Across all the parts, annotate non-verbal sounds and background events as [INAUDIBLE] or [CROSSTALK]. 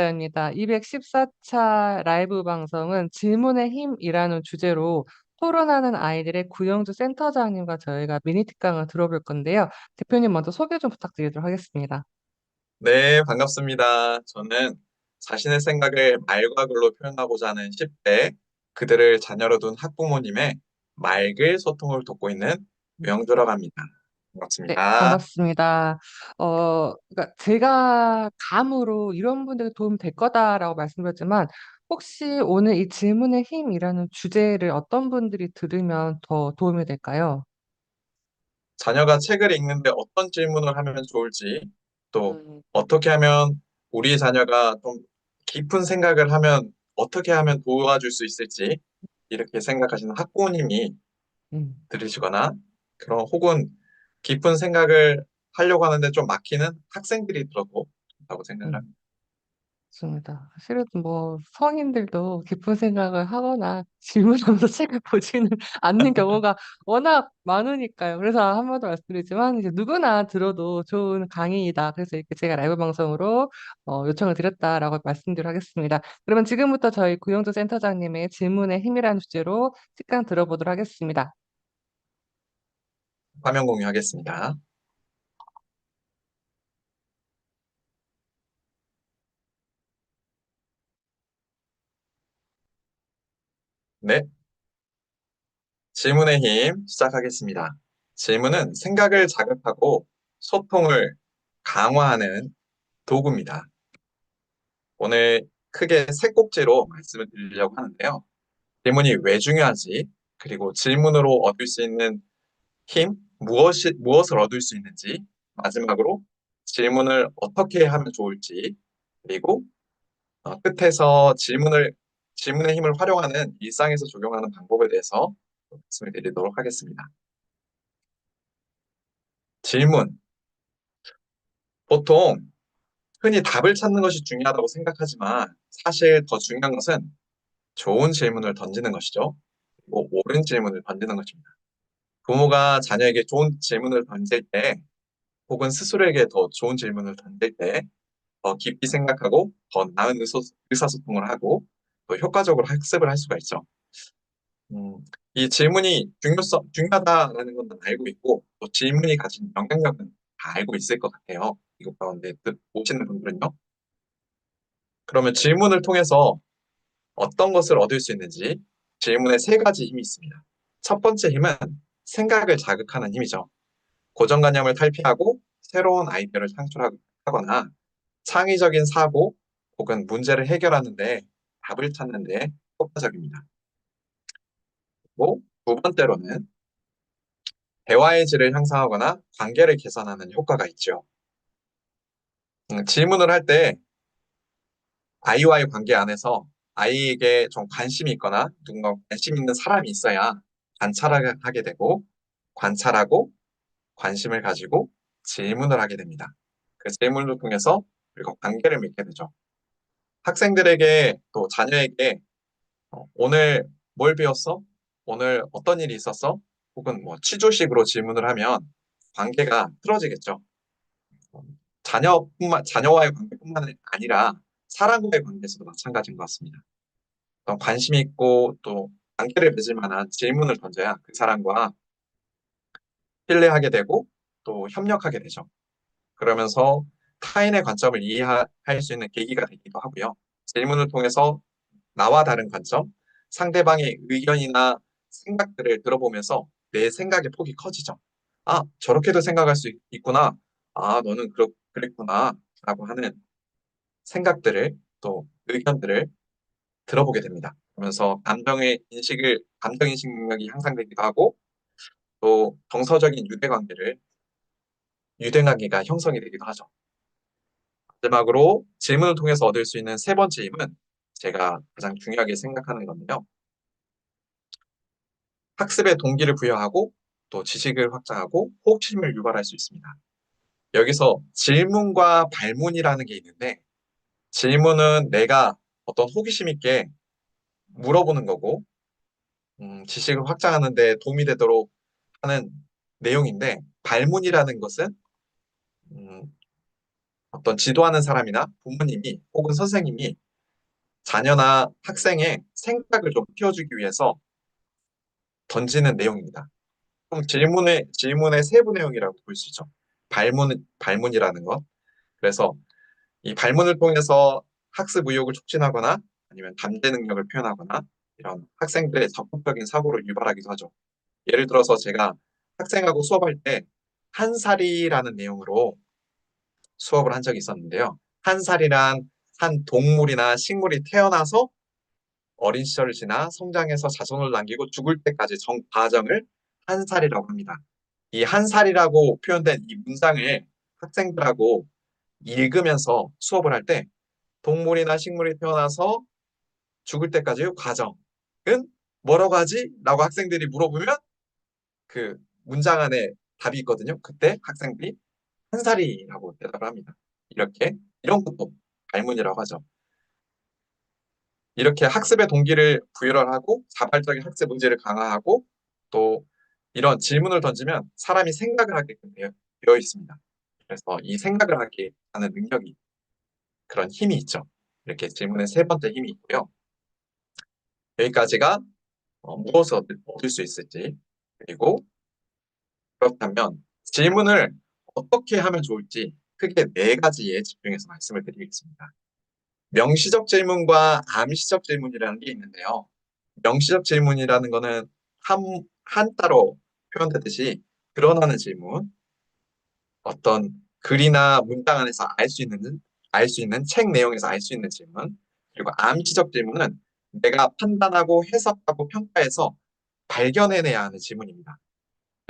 입니다. 214차 라이브 방송은 질문의 힘이라는 주제로 토론하는 아이들의 구영주 센터장님과 저희가 미니 특강을 들어볼 건데요. 대표님 먼저 소개 좀 부탁드리도록 하겠습니다. 네, 반갑습니다. 저는 자신의 생각을 말과 글로 표현하고자 하는 10대 그들을 자녀로 둔 학부모님의 맑을 소통을 돕고 있는 명주라고 합니다. 네, 반갑습니다. 반갑습니다. 어, 그러니까 제가 감으로 이런 분들이 도움이 될 거다라고 말씀드렸지만 혹시 오늘 이 질문의 힘이라는 주제를 어떤 분들이 들으면 더 도움이 될까요? 자녀가 책을 읽는데 어떤 질문을 하면 좋을지, 또 음, 어떻게 하면 우리 자녀가 좀 깊은 생각을 하면 어떻게 하면 도와줄 수 있을지 이렇게 생각하시는 학부모님이 음, 들으시거나 그런 혹은 깊은 생각을 하려고 하는데 좀 막히는 학생들이 들어도 좋다고 생각을 음. 합니다. 맞습니다. 사실은 뭐 성인들도 깊은 생각을 하거나 질문하면서 [LAUGHS] 책을 보지는 않는 경우가 워낙 많으니까요. 그래서 한번 더 말씀드리지만 이제 누구나 들어도 좋은 강의이다. 그래서 이렇게 제가 라이브 방송으로 어, 요청을 드렸다라고 말씀드리도록 하겠습니다. 그러면 지금부터 저희 구영조 센터장님의 질문의 힘이라는 주제로 특강 들어보도록 하겠습니다. 화면 공유하겠습니다. 네, 질문의 힘 시작하겠습니다. 질문은 생각을 자극하고 소통을 강화하는 도구입니다. 오늘 크게 세 꼭지로 말씀을 드리려고 하는데요. 질문이 왜 중요한지, 그리고 질문으로 얻을 수 있는 힘, 무엇이, 무엇을 얻을 수 있는지, 마지막으로 질문을 어떻게 하면 좋을지, 그리고 어, 끝에서 질문을, 질문의 힘을 활용하는 일상에서 적용하는 방법에 대해서 말씀을 드리도록 하겠습니다. 질문. 보통 흔히 답을 찾는 것이 중요하다고 생각하지만 사실 더 중요한 것은 좋은 질문을 던지는 것이죠. 옳은 질문을 던지는 것입니다. 부모가 자녀에게 좋은 질문을 던질 때 혹은 스스로에게 더 좋은 질문을 던질 때 더 깊이 생각하고 더 나은 의소, 의사소통을 하고 또 효과적으로 학습을 할 수가 있죠. 음, 이 질문이 중요성, 중요하다라는 건 알고 있고 또 질문이 가진 영향력은 다 알고 있을 것 같아요. 이것 가운데 듣, 보시는 분들은요. 그러면 질문을 통해서 어떤 것을 얻을 수 있는지 질문에 세 가지 힘이 있습니다. 첫 번째 힘은 생각을 자극하는 힘이죠. 고정관념을 탈피하고 새로운 아이디어를 창출하거나 창의적인 사고 혹은 문제를 해결하는데 답을 찾는데 효과적입니다. 그리고 두 번째로는 대화의 질을 향상하거나 관계를 개선하는 효과가 있죠. 음, 질문을 할 때 아이와의 관계 안에서 아이에게 좀 관심이 있거나 누군가 관심 있는 사람이 있어야 관찰하게 되고 관찰하고 관심을 가지고 질문을 하게 됩니다. 그 질문을 통해서 그리고 관계를 맺게 되죠. 학생들에게 또 자녀에게 어, 오늘 뭘 배웠어? 오늘 어떤 일이 있었어? 혹은 뭐 취조식으로 질문을 하면 관계가 틀어지겠죠. 자녀뿐만 자녀와의 관계뿐만 아니라 사람과의 관계에서도 마찬가지인 것 같습니다. 어, 관심 있고 또 관계를 맺을 만한 질문을 던져야 그 사람과 신뢰하게 되고 또 협력하게 되죠. 그러면서 타인의 관점을 이해할 수 있는 계기가 되기도 하고요. 질문을 통해서 나와 다른 관점, 상대방의 의견이나 생각들을 들어보면서 내 생각의 폭이 커지죠. 아, 저렇게도 생각할 수 있, 구나 아, 너는 그렇, 그랬구나. 라고 하는 생각들을 또 의견들을 들어보게 됩니다. 그러면서 감정의 인식을, 감정 인식 능력이 향상되기도 하고 또 정서적인 유대 관계를, 유대관계가 형성이 되기도 하죠. 마지막으로 질문을 통해서 얻을 수 있는 세 번째 힘은 제가 가장 중요하게 생각하는 건데요. 학습의 동기를 부여하고 또 지식을 확장하고 호기심을 유발할 수 있습니다. 여기서 질문과 발문이라는 게 있는데 질문은 내가 어떤 호기심 있게 물어보는 거고 음, 지식을 확장하는 데 도움이 되도록 하는 내용인데 발문이라는 것은 음, 어떤 지도하는 사람이나 부모님이 혹은 선생님이 자녀나 학생의 생각을 좀 키워주기 위해서 던지는 내용입니다. 그럼 질문의, 질문의 세부 내용이라고 볼 수 있죠. 발문, 발문이라는 것. 그래서 이 발문을 통해서 학습 의욕을 촉진하거나 아니면 담대 능력을 표현하거나 이런 학생들의 적극적인 사고를 유발하기도 하죠. 예를 들어서 제가 학생하고 수업할 때 한 살이라는 내용으로 수업을 한 적이 있었는데요. 한 살이란 한 동물이나 식물이 태어나서 어린 시절을 지나 성장해서 자손을 남기고 죽을 때까지 정 과정을 한 살이라고 합니다. 이 한 살이라고 표현된 이 문장을 학생들하고 읽으면서 수업을 할 때 동물이나 식물이 태어나서 죽을 때까지의 과정은 뭐라고 하지? 라고 학생들이 물어보면 그 문장 안에 답이 있거든요. 그때 학생들이 한 살이라고 대답을 합니다. 이렇게 이런 것도 발문이라고 하죠. 이렇게 학습의 동기를 부여를 하고 자발적인 학습 의지를 강화하고 또 이런 질문을 던지면 사람이 생각을 하게끔 되어 있습니다. 그래서 이 생각을 하게 하는 능력이 그런 힘이 있죠. 이렇게 질문의 세 번째 힘이 있고요. 여기까지가 어, 무엇을 얻을, 수 있을지 그리고 그렇다면 질문을 어떻게 하면 좋을지 크게 네 가지에 집중해서 말씀을 드리겠습니다. 명시적 질문과 암시적 질문이라는 게 있는데요. 명시적 질문이라는 거는 한, 한 따로 표현되듯이 드러나는 질문, 어떤 글이나 문장 안에서 알 수 있는, 알 수 있는 책 내용에서 알 수 있는 질문, 그리고 암시적 질문은 내가 판단하고 해석하고 평가해서 발견해내야 하는 질문입니다.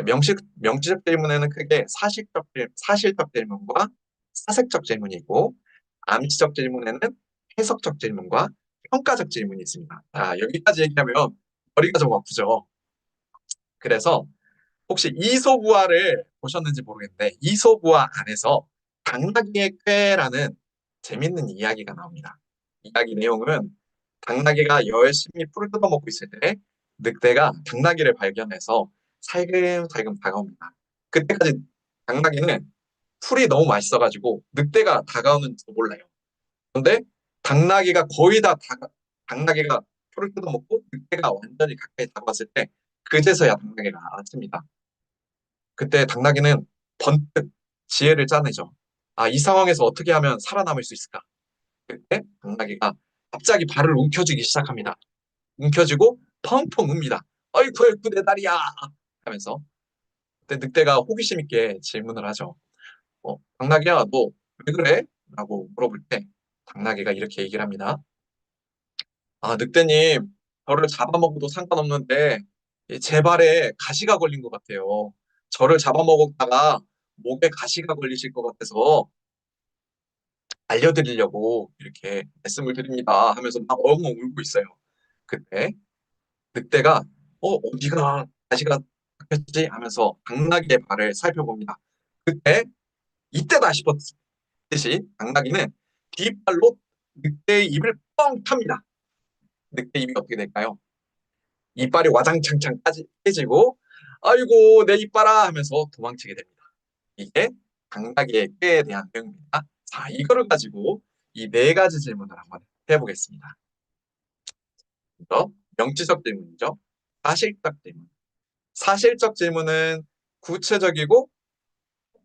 명식, 명시적 질문에는 크게 사실적, 질- 사실적 질문과 사색적 질문이 있고, 암시적 질문에는 해석적 질문과 평가적 질문이 있습니다. 아, 여기까지 얘기하면 머리가 좀 아프죠. 그래서 혹시 이소부화를 보셨는지 모르겠는데, 이소부화 안에서 당나귀의 꾀라는 재밌는 이야기가 나옵니다. 이야기 내용은 당나귀가 열심히 풀을 뜯어먹고 있을 때 늑대가 당나귀를 발견해서 살금살금 다가옵니다. 그때까지 당나귀는 풀이 너무 맛있어가지고 늑대가 다가오는지도 몰라요. 그런데 당나귀가 거의 다 다가, 당나귀가 풀을 뜯어먹고 늑대가 완전히 가까이 다가왔을 때 그제서야 당나귀가 알아챕니다. 그때 당나귀는 번뜩 지혜를 짜내죠. 아, 이 상황에서 어떻게 하면 살아남을 수 있을까? 그때 당나귀가 갑자기 발을 움켜쥐기 시작합니다. 움켜쥐고 펑펑 웁니다. 아이쿠, 아이쿠, 내 다리야! 하면서 그때 늑대가 호기심 있게 질문을 하죠. 어, 당나귀야, 너 왜 그래? 라고 물어볼 때 당나귀가 이렇게 얘기를 합니다. 아, 늑대님, 저를 잡아먹어도 상관없는데 이제 발에 가시가 걸린 것 같아요. 저를 잡아먹었다가 목에 가시가 걸리실 것 같아서 알려드리려고 이렇게 말씀을 드립니다. 하면서 막 엉엉 울고 있어요. 그때 늑대가 어, 어디가 가시가 잡혔지? 하면서 당나귀의 발을 살펴봅니다. 그때 이때다 싶었듯이 당나귀는 뒷발로 늑대의 입을 뻥 탑니다. 늑대 입이 어떻게 될까요? 이빨이 와장창창 깨지고 아이고 내 이빨아 하면서 도망치게 됩니다. 이게 당나귀의 꾀에 대한 내용입니다. 자, 이거를 가지고 이 네 가지 질문을 한번 해보겠습니다. 먼저 명치적 질문이죠. 사실적 질문. 사실적 질문은 구체적이고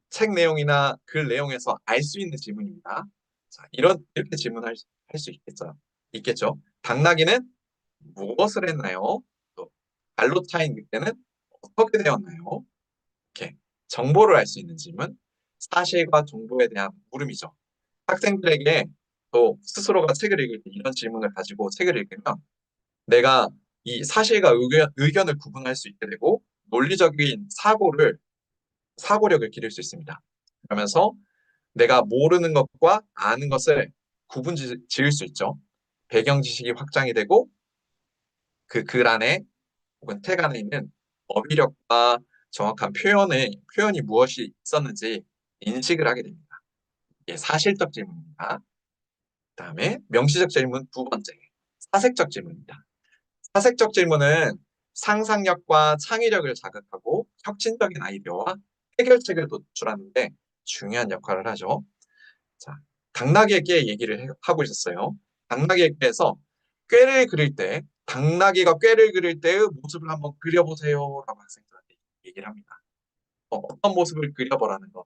책 내용이나 글 내용에서 알 수 있는 질문입니다. 자, 이런 이렇게 질문할 할수 있겠죠. 있겠죠. 당나귀는 무엇을 했나요? 또 발로 차인 늑대는 어떻게 되었나요? 이렇게 정보를 알 수 있는 질문, 사실과 정보에 대한 물음이죠. 학생들에게 또 스스로가 책을 읽을 때 이런 질문을 가지고 책을 읽으면 내가 이 사실과 의견, 의견을 구분할 수 있게 되고 논리적인 사고를 사고력을 기를 수 있습니다. 그러면서 내가 모르는 것과 아는 것을 구분 지- 지을 수 있죠. 배경 지식이 확장이 되고 그 글 안에 혹은 책 안에 있는 어휘력과 정확한 표현의 표현이 무엇이 있었는지 인식을 하게 됩니다. 이게 사실적 질문입니다. 그 다음에 명시적 질문 두 번째 사색적 질문입니다. 사색적 질문은 상상력과 창의력을 자극하고 혁신적인 아이디어와 해결책을 도출하는데 중요한 역할을 하죠. 자, 당나귀에게 얘기를 해- 하고 있었어요. 당나귀에게서 꾀를 그릴 때, 당나귀가 꾀를 그릴 때의 모습을 한번 그려보세요 라고 학생들한테 얘기를 합니다. 어, 어떤 모습을 그려보라는 것,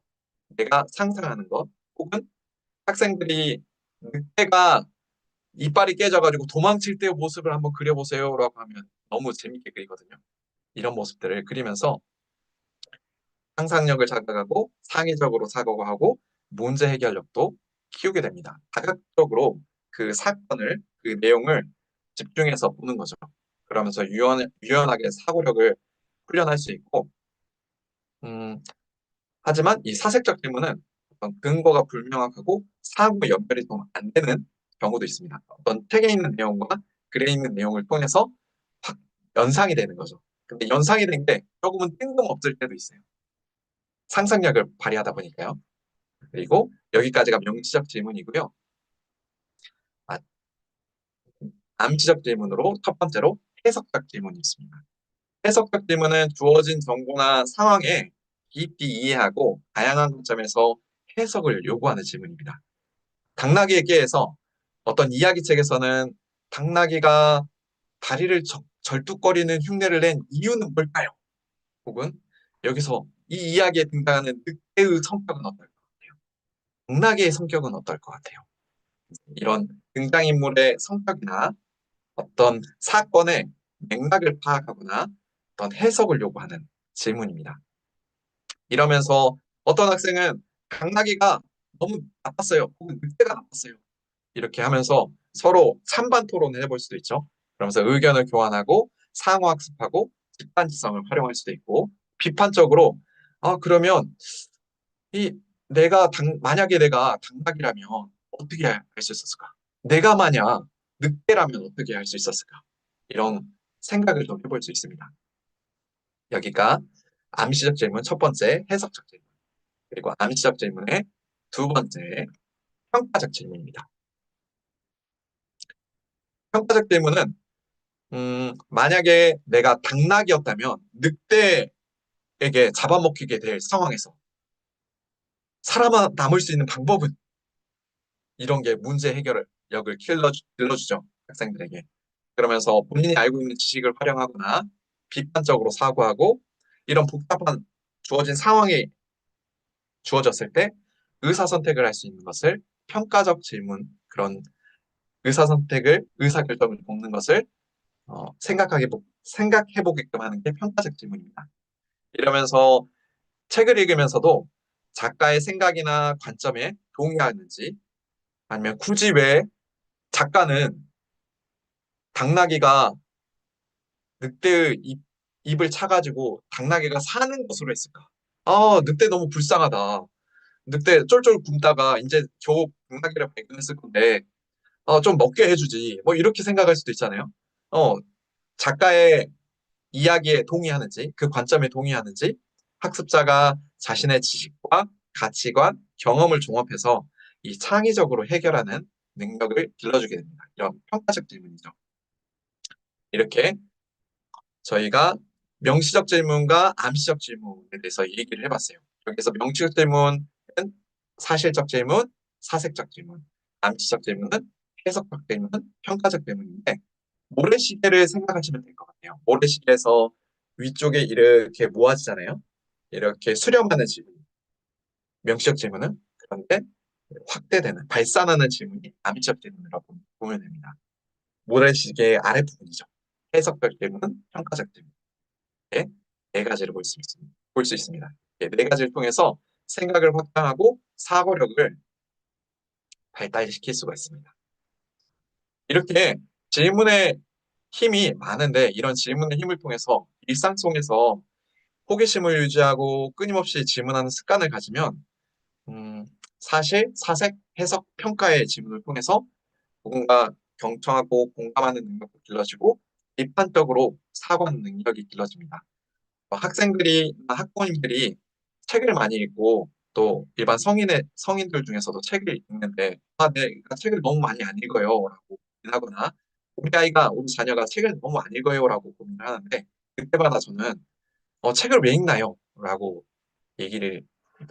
내가 상상하는 것, 혹은 학생들이 늑대가 이빨이 깨져가지고 도망칠 때의 모습을 한번 그려보세요라고 하면 너무 재밌게 그리거든요. 이런 모습들을 그리면서 상상력을 자극하고 창의적으로 사고하고 문제 해결력도 키우게 됩니다. 다각적으로 그 사건을, 그 내용을 집중해서 보는 거죠. 그러면서 유연, 유연하게 사고력을 훈련할 수 있고, 음, 하지만 이 사색적 질문은 어떤 근거가 불명확하고 사고 연결이 좀 안 되는 경우도 있습니다. 어떤 책에 있는 내용과 글에 있는 내용을 통해서 확 연상이 되는 거죠. 근데 연상이 된 게 조금은 뜬금없을 때도 있어요. 상상력을 발휘하다 보니까요. 그리고 여기까지가 명시적 질문이고요. 아, 암시적 질문으로 첫 번째로 해석적 질문이 있습니다. 해석적 질문은 주어진 정보나 상황에 깊이 이해하고 다양한 관점에서 해석을 요구하는 질문입니다. 당나귀에게에서 어떤 이야기책에서는 당나귀가 다리를 적- 절뚝거리는 흉내를 낸 이유는 뭘까요? 혹은 여기서 이 이야기에 등장하는 늑대의 성격은 어떨 것 같아요? 당나귀의 성격은 어떨 것 같아요? 이런 등장인물의 성격이나 어떤 사건의 맥락을 파악하거나 어떤 해석을 요구하는 질문입니다. 이러면서 어떤 학생은 당나귀가 너무 나빴어요. 혹은 늑대가 나빴어요. 이렇게 하면서 서로 찬반 토론을 해볼 수도 있죠. 그러면서 의견을 교환하고 상호 학습하고 집단지성을 활용할 수도 있고 비판적으로 아 그러면 이 내가 당 만약에 내가 당나귀라면 어떻게 할 수 있었을까? 내가 만약 늑대라면 어떻게 할 수 있었을까? 이런 생각을 좀 해볼 수 있습니다. 여기가 암시적 질문 첫 번째 해석적 질문. 그리고 암시적 질문의 두 번째 평가적 질문입니다. 평가적 질문은 음, 만약에 내가 당나귀였다면 늑대에게 잡아먹히게 될 상황에서 살아 남을 수 있는 방법은? 이런 게 문제 해결력을 길러주, 길러주죠 학생들에게. 그러면서 본인이 알고 있는 지식을 활용하거나 비판적으로 사고하고 이런 복잡한 주어진 상황이 주어졌을 때 의사선택을 할 수 있는 것을 평가적 질문 그런 의사선택을 의사결정을 돕는 것을 어, 생각하게 생각해 보게끔 하는 게 평가적 질문입니다. 이러면서 책을 읽으면서도 작가의 생각이나 관점에 동의하는지 아니면 굳이 왜 작가는 당나귀가 늑대의 입, 입을 차가지고 당나귀가 사는 것으로 했을까? 아, 늑대 너무 불쌍하다. 늑대 쫄쫄 굶다가 이제 겨우 당나귀를 발견했을 건데 어, 좀 먹게 해주지. 뭐 이렇게 생각할 수도 있잖아요. 어, 작가의 이야기에 동의하는지, 그 관점에 동의하는지, 학습자가 자신의 지식과 가치관, 경험을 종합해서 이 창의적으로 해결하는 능력을 길러주게 됩니다. 이런 평가적 질문이죠. 이렇게 저희가 명시적 질문과 암시적 질문에 대해서 얘기를 해봤어요. 여기서 명시적 질문은 사실적 질문, 사색적 질문, 암시적 질문은 해석적 질문, 평가적 질문인데 모래시계를 생각하시면 될 것 같아요. 모래시계에서 위쪽에 이렇게 모아지잖아요. 이렇게 수렴하는 질문. 명시적 질문은 그런데 확대되는, 발산하는 질문이 암시적 질문이라고 보면 됩니다. 모래시계의 아랫부분이죠. 해석적 질문은 평가적 질문. 네, 네 가지를 볼 수 있습니다. 볼 수 있습니다. 네, 네 가지를 통해서 생각을 확장하고 사고력을 발달시킬 수가 있습니다. 이렇게 질문의 힘이 많은데 이런 질문의 힘을 통해서 일상 속에서 호기심을 유지하고 끊임없이 질문하는 습관을 가지면 음, 사실, 사색, 해석, 평가의 질문을 통해서 누군가 경청하고 공감하는 능력도 길러지고 비판적으로 사고하는 능력이 길러집니다. 어, 학생들이, 학부모님들이 책을 많이 읽고 또 일반 성인의, 성인들 중에서도 책을 읽는데 아, 내가 책을 너무 많이 안 읽어요 라고 고민하거나 우리 아이가, 우리 자녀가 책을 너무 안 읽어요 라고 고민을 하는데 그때마다 저는 어, 책을 왜 읽나요? 라고 얘기를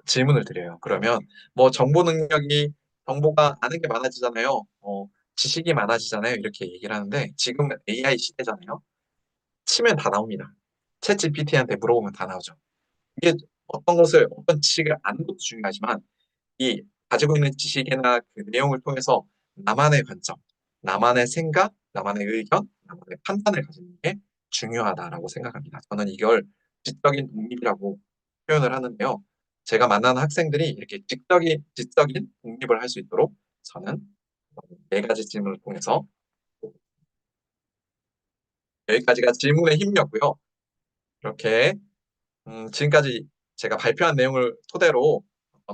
질문을 드려요. 그러면 뭐 정보 능력이 정보가 아는 게 많아지잖아요. 어, 지식이 많아지잖아요. 이렇게 얘기를 하는데 지금은 AI 시대잖아요. 치면 다 나옵니다. 챗 GPT한테 물어보면 다 나오죠. 이게 어떤 것을 어떤 지식을 아는 것도 중요하지만 이 가지고 있는 지식이나 그 내용을 통해서 나만의 관점, 나만의 생각, 나만의 의견, 나만의 판단을 가지는 게 중요하다라고 생각합니다. 저는 이걸 지적인 독립이라고 표현을 하는데요. 제가 만나는 학생들이 이렇게 지적인, 지적인 독립을 할 수 있도록 저는 네 가지 질문을 통해서 여기까지가 질문의 힘이었고요. 이렇게 음, 지금까지 제가 발표한 내용을 토대로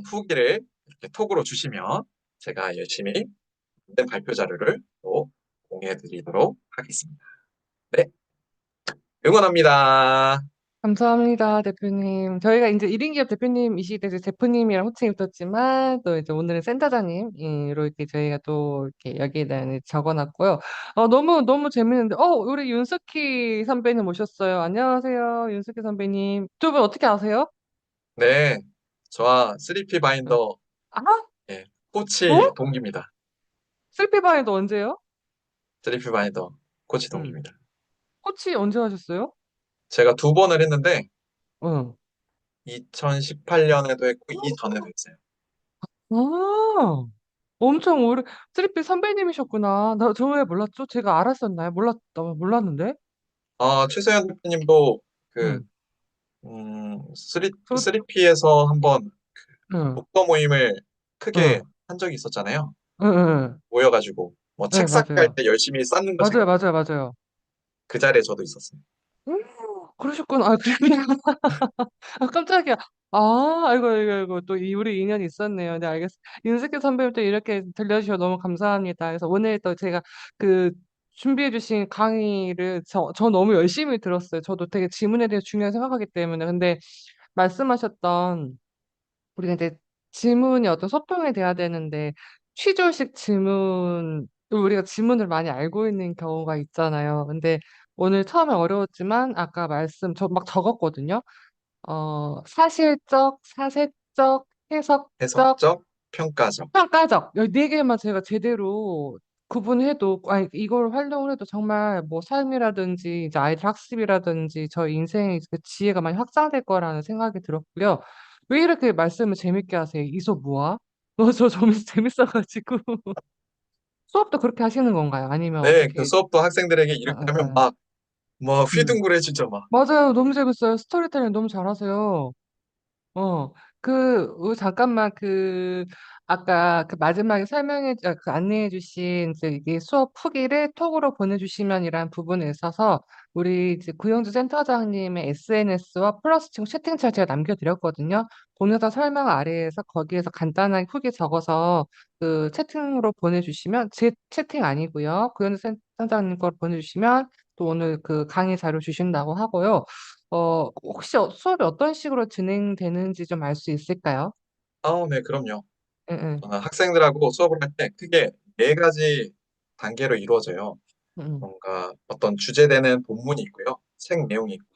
후기를 이렇게 톡으로 주시면 제가 열심히 만든 발표 자료를 또 공유해 드리도록 하겠습니다. 네, 응원합니다. 감사합니다, 대표님. 저희가 이제 1인 기업 대표님이시기 때문에 대표님이랑 호칭이 붙었지만, 또 이제 오늘은 센터장님으로 이렇게 저희가 또 이렇게 여기에다 적어 놨고요. 어, 너무, 너무 재밌는데, 어, 우리 윤스키 선배님 오셨어요. 안녕하세요, 윤스키 선배님. 두분 어떻게 아세요? 네, 저와 3P 어. 바인더 아, 예, 코치 어? 동기입니다. 슬피바이도 언제요? 3P 바인더 코치 응. 동기입니다. 코치 언제 하셨어요? 제가 두 번을 했는데 응. 2018년에도 했고 이전에도 했어요. 아, 엄청 오래, 슬리피 선배님이셨구나. 나, 저 왜 몰랐죠? 제가 알았었나요? 몰랐, 몰랐는데? 아, 최세현 대표님도 그 응. 음, 3, 저, 3P에서 한번 응, 독서 모임을 크게 응, 한 적이 있었잖아요. 응, 응. 모여가지고 뭐 네, 책 쌓기 할 맞아요. 때 열심히 쌓는 거 맞아요, 생각나요. 맞아요, 맞아요. 그 자리에 저도 있었어요. 음, 그러셨구나. 아, 그래요? [LAUGHS] 아, 깜짝이야. 아, 아이고, 아이고, 아이고, 또 이, 우리 인연이 있었네요. 네, 알겠습니다. 윤석열 선배님 또 이렇게 들려주셔서 너무 감사합니다. 그래서 오늘 또 제가 그 준비해 주신 강의를 저, 저 너무 열심히 들었어요. 저도 되게 지문에 대해 중요하게 생각하기 때문에. 근데 말씀하셨던 우리가 이제 지문이 어떤 소통이 돼야 되는데 취조식 지문 우리가 지문을 많이 알고 있는 경우가 있잖아요. 근데 오늘 처음에 어려웠지만 아까 말씀 저 막 적었거든요. 어, 사실적, 사색적, 해석적, 해석적, 평가적. 평가적 이 네 개만 제가 제대로 구분해도 아니 이걸 활용을 해도 정말 뭐 삶이라든지 이제 아이들 학습이라든지 저 인생의 그 지혜가 많이 확장될 거라는 생각이 들었고요. 왜 이렇게 말씀을 재밌게 하세요? 이소무화? 어, 저좀 [LAUGHS] 재밌어가지고 [LAUGHS] 수업도 그렇게 하시는 건가요? 아니면 네, 그 어떻게? 수업도 학생들에게 아, 이렇게 아, 하면 아. 막, 막 음. 휘둥그레지죠, 막. 맞아요. 너무 재밌어요. 스토리텔링 너무 잘하세요. 어, 그, 어, 잠깐만, 그, 아까 그 마지막에 설명해, 아, 그 안내해 주신 이제 이게 수업 후기를 톡으로 보내주시면이란 부분에 있어서 우리 이제 구영주 센터장님의 SNS와 플러스 친구 채팅창 제가 남겨드렸거든요. 동영상 설명 아래에서 거기에서 간단하게 후기 적어서 그 채팅으로 보내주시면, 제 채팅 아니고요. 구영주 센터장님 걸 보내주시면 또 오늘 그 강의 자료 주신다고 하고요. 어, 혹시 어- 수업이 어떤 식으로 진행되는지 좀 알 수 있을까요? 아, 네, 그럼요. 응, 응, 저는 학생들하고 수업을 할 때 크게 네 가지 단계로 이루어져요. 응. 뭔가 어떤 주제되는 본문이 있고요. 책 내용이 있고,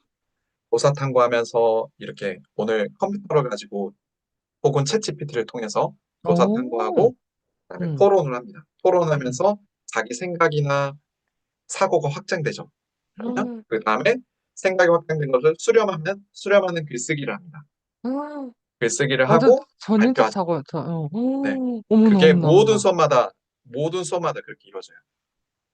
도사 탐구하면서 이렇게 오늘 컴퓨터를 가지고 혹은 챗GPT를 통해서 도사 오, 탐구하고 그다음에 응, 토론을 합니다. 응. 토론하면서 자기 생각이나 사고가 확장되죠. 음, 그 다음에 생각이 확장된 것을 수렴하면 수렴하는 글쓰기를 합니다. 음, 글쓰기를 완전 하고 전인적 발표하죠. 사고, 저, 어, 네, 오, 어머나, 그게 어머나, 모든 어머나. 수업마다 모든 수업마다 그렇게 이루어져요.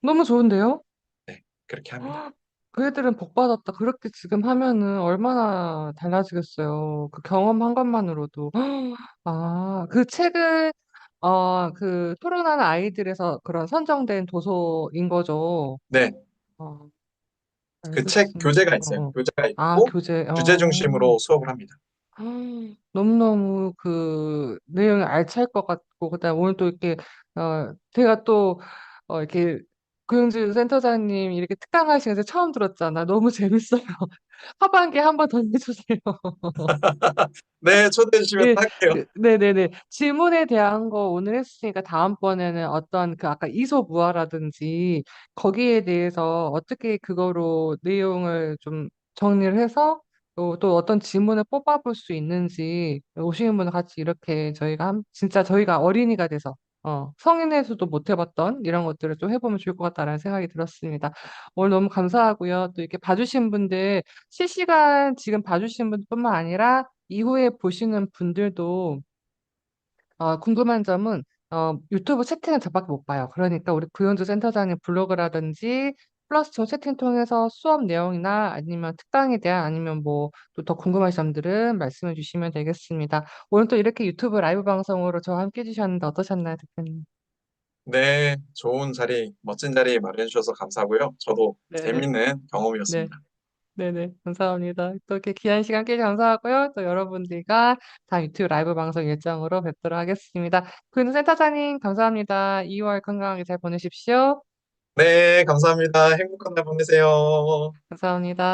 너무 좋은데요? 네, 그렇게 합니다. 그 애들은 복 받았다. 그렇게 지금 하면은 얼마나 달라지겠어요. 그 경험한 것만으로도. 아, 그 책을, 어, 그 토론하는 아이들에서 그런 선정된 도서인 거죠. 네, 어, 그 책 알겠습니다. 교재가 어, 있어요. 어. 교재가 아, 있고 교재, 주제 어. 중심으로 수업을 합니다. 아, 너무너무 그 내용이 알찰 것 같고, 그다음 오늘 또 이렇게, 어, 제가 또, 어, 이렇게 고용주 센터장님 이렇게 특강하시면서 처음 들었잖아. 너무 [LAUGHS] 재밌어요. 하반기에 한 번 더 해주세요. [LAUGHS] 네, 초대해 주시면 예, 할게요. 그, 네네네. 질문에 대한 거 오늘 했으니까 다음번에는 어떤 그 아까 이소무화라든지 거기에 대해서 어떻게 그거로 내용을 좀 정리를 해서 또, 또 어떤 질문을 뽑아볼 수 있는지 오시는 분들 같이 이렇게 저희가 한, 진짜 저희가 어린이가 돼서 어, 성인에서도 못 해봤던 이런 것들을 좀 해보면 좋을 것 같다라는 생각이 들었습니다. 오늘 너무 감사하고요. 또 이렇게 봐주신 분들, 실시간 지금 봐주신 분뿐만 아니라 이후에 보시는 분들도 어, 궁금한 점은 어, 유튜브 채팅은 저밖에 못 봐요. 그러니까 우리 구현주 센터장님 블로그라든지 플러스 저 채팅 통해서 수업 내용이나 아니면 특강에 대한 아니면 뭐 또 더 궁금하신 점들은 말씀해 주시면 되겠습니다. 오늘 또 이렇게 유튜브 라이브 방송으로 저와 함께 해 주셨는데 어떠셨나요, 대표님? 네, 좋은 자리, 멋진 자리 마련해 주셔서 감사하고요. 저도 네네. 재밌는 네. 경험이었습니다. 네네. 감사합니다. 또 이렇게 귀한 시간 깨주셔서 감사하고요. 또 여러분들과 다음 유튜브 라이브 방송 일정으로 뵙도록 하겠습니다. 구현주 센터장님, 감사합니다. 2월 건강하게 잘 보내십시오. 네, 감사합니다. 행복한 날 보내세요. 감사합니다.